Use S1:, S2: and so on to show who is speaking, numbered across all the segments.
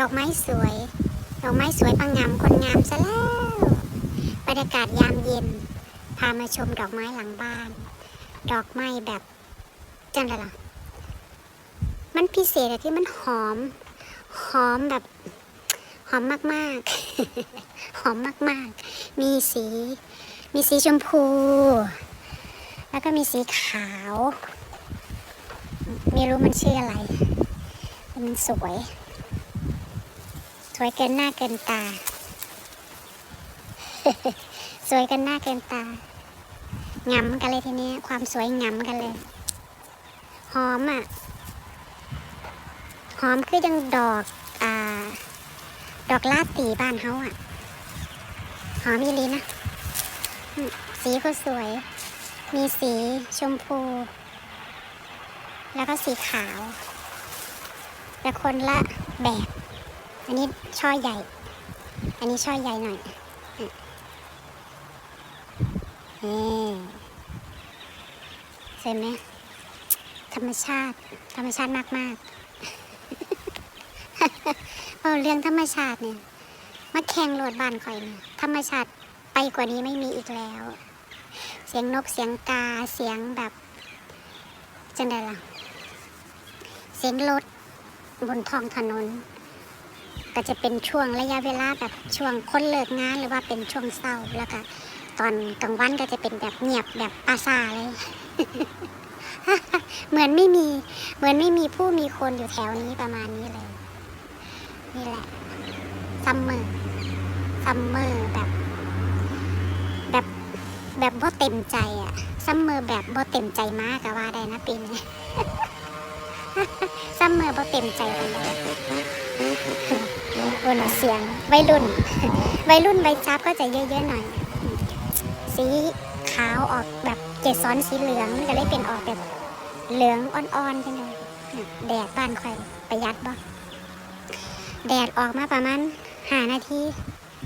S1: ดอกไม้สวย ดอกไม้สวยปังงามคนงามซะแล้ว บรรยากาศยามเย็น พามาชมดอกไม้หลังบ้าน ดอกไม้แบบจังไรล่ะ มันพิเศษอะที่มันหอม หอมแบบ หอมมากๆ หอมมากๆ มีสี มีสีชมพู แล้วก็มีสีขาว ไม่รู้มันชื่ออะไร มันสวย สวยเกินหน้าเกินตา สวยเกินหน้าเกินตางำกันเลยทีนี้ ความสวยงำกันเลย หอมอะ หอมคือยังดอก อ่า ดอกลาดตีบ้านเขาอะ หอมอีหลีนะ สีก็สวย มีสีชมพู แล้วก็สีขาว แต่คนละแบบ อันนี้ช่อใหญ่ อันนี้ช่อใหญ่หน่อยอะนี่เห็นไหมธรรมชาติ ธรรมชาติมากมากเอาเรื่องธรรมชาติเนี่ยมาแข่งโหลดบ้านคอยเนี่ยธรรมชาติไปกว่านี้ไม่มีอีกแล้ว เสียงนกเสียงกาเสียงแบบจังไดล่ะ เสียงรถบนท้องถนน ก็จะเป็นช่วงระยะเวลาแบบช่วงคนเลิกงานหรือว่าเป็นช่วงเศร้าแล้วก็ตอนกลางวันก็จะเป็นแบบเงียบแบบอาซาเลย เหมือนไม่มีเหมือนไม่มีผู้มีคนอยู่แถวนี้ประมาณนี้เลย นี่แหละซัมเมอร์ซัมเมอร์แบบ แบบแบบบ่เต็มใจอะซัมเมอร์แบบบ่เต็มใจมากก็ว่าได้นะปีนี้ ซัมเมอร์บ่เต็มใจกันเลยบนเสียงวัยรุ่นวัยรุ่นใบจับก็จะเยอะๆหน่อย สีขาวออกแบบเกสรสีเหลืองมันก็เลยเป็นออกแบบเหลืองอ่อนๆไปเลยแดดบ้านคอยประหยัดบ่แดดออกมาประมาณห้านาที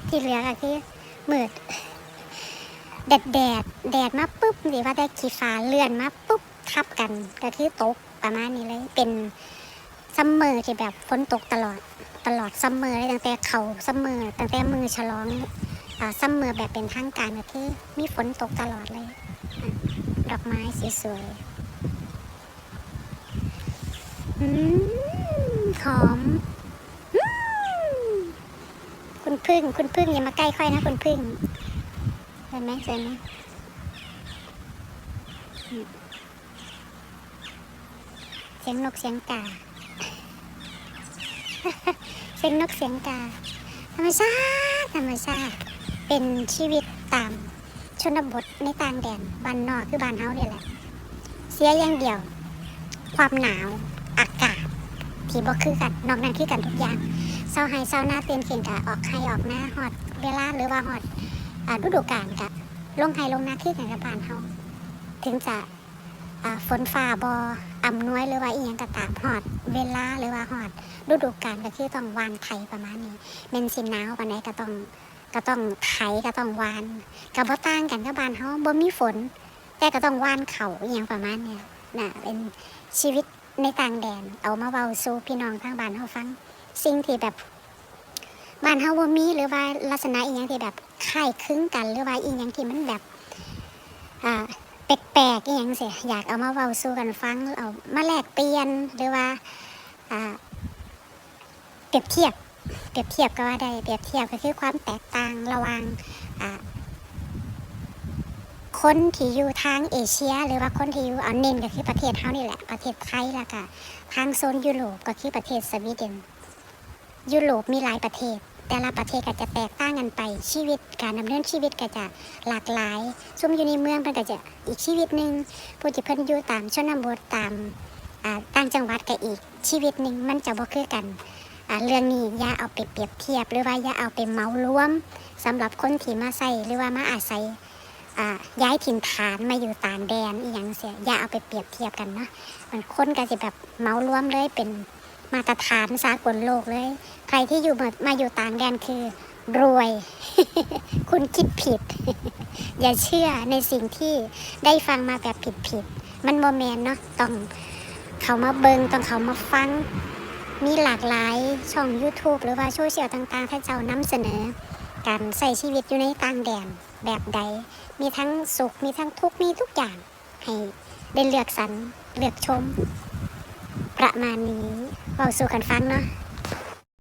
S1: ที่เหลือก็คือมืดแดดแดดแดดมาปุ๊บหรือว่าได้ขีฟ้าเลื่อนมาปุ๊บทับกันก็คือตก ประมาณนี้เลยเป็นซัมเมอร์ที่แบบฝนตกตลอดตลอดซัมเมอร์เลยตั้งแต่เขาซัมเมอร์ตั้งแต่มือฉลองซัมเมอร์แบบเป็นทางการก็คือมีฝนตกตลอดเลยดอกไม้สวยๆหอมคุณพึ่งคุณพึ่งอย่ามาใกล้ค่อยนะคุณพึ่งเห็นไหมเห็นไหม สียงนกเสียงกา เสียงนกเสียงกา ธรรมชาติธรรมชาติ เป็นชีวิตตาม ชนบทในต่างแดนบ้านนอกคือบ้านเฮาเนี่ยแหละ เสียอย่างเดียว ความหนาวอากาศ ที่บ่คือกันนอกนั้นคือกันทุกอย่างเศร้าให้เศร้าหน้าเตือนเขียนกะออกให้ออกหน้าหอดเวลาหรือว่าหอดฤดูกาลกะลงให้ลงหน้าคือกันกับบ้านเฮาถึงจะ ฝนฟ้าบออำนวยหรือว่าอีหยังก็ตามหอด เวลาหรือว่าหอดฤดูกาลก็คือต้องวานไถประมาณนี้เมนสินหนาวปานใดก็ต้องก็ต้องไถก็ต้องวานกับบ่ต่างกันกับบ้านเฮาบ่มีฝน แต่ก็ต้องวานเขาอหยังประมาณเนี้ยน่ะเป็นชีวิตในต่างแดน เอามาเว้าสู่พี่น้องทางบ้านเฮาฟัง สิ่งที่แบบบ้านเฮาบ่มีหรือว่าลักษณะอีหยังที่แบบคล้ายคลึงกัน หรือว่าอีหยังที่มันแบบอ่า แปลกๆอีหยังเสียอยากเอามาเว้าสู่กันฟังเอามาแลกเปลี่ยนหรือว่าอ่าเปรียบเทียบ เปรียบเทียบก็ว่าได้เปรียบเทียบก็คือความแตกต่างระหว่างอ่าคนที่อยู่ทางเอเชีย หรือว่าคนที่อยู่เอาเน้นก็คือประเทศเฮานี่แหละประเทศไทยแล้วก็ทางโซนยุโรปก็คือประเทศสวีเดนยุโรปมีหลายประเทศ แต่ละประเทศก็จะแตกต่างกันไปชีวิตการดำเนินชีวิตก็จะหลากหลาย ซุ่มอยู่ในเมืองเพิ่นก็จะอีกชีวิตหนึ่งผู้ที่เพิ่นอยู่ตามชนบทตามต่างจังหวัดก็อีกชีวิตหนึ่งมันจะบ่คือกันเรื่องนี้อย่าเอาไปเปรียบเทียบ หรือว่าอย่าเอาไปเมารวมสำหรับคนที่มาใส่หรือว่ามาอาศัยย้ายถิ่นฐานมาอยู่ต่างแดนอีหยังเสียอย่าเอาไปเปรียบเทียบกันเนาะมันคนก็จะแบบเมารวมเลยเป็นมาตรฐานสากลโลกเลย ใครที่อยู่มามาอยู่ต่างแดนคือ รวย คุณคิดผิด อย่าเชื่อในสิ่งที่ได้ฟังมาแบบผิดผิด มันโมเมนเนาะต้องเขามาเบิงต้องเขามาฟัง มีหลากหลายช่อง YouTube หรือว่าโซเชียลต่างๆที่เจ้านำเสนอ การใส่ชีวิตอยู่ในต่างแดนแบบใด มีทั้งสุข มีทั้งทุกข์ มีทุกอย่าง ให้ได้เลือกสรรเลือกชม ประมาณนี้เบาสู่กันฟังเนาะ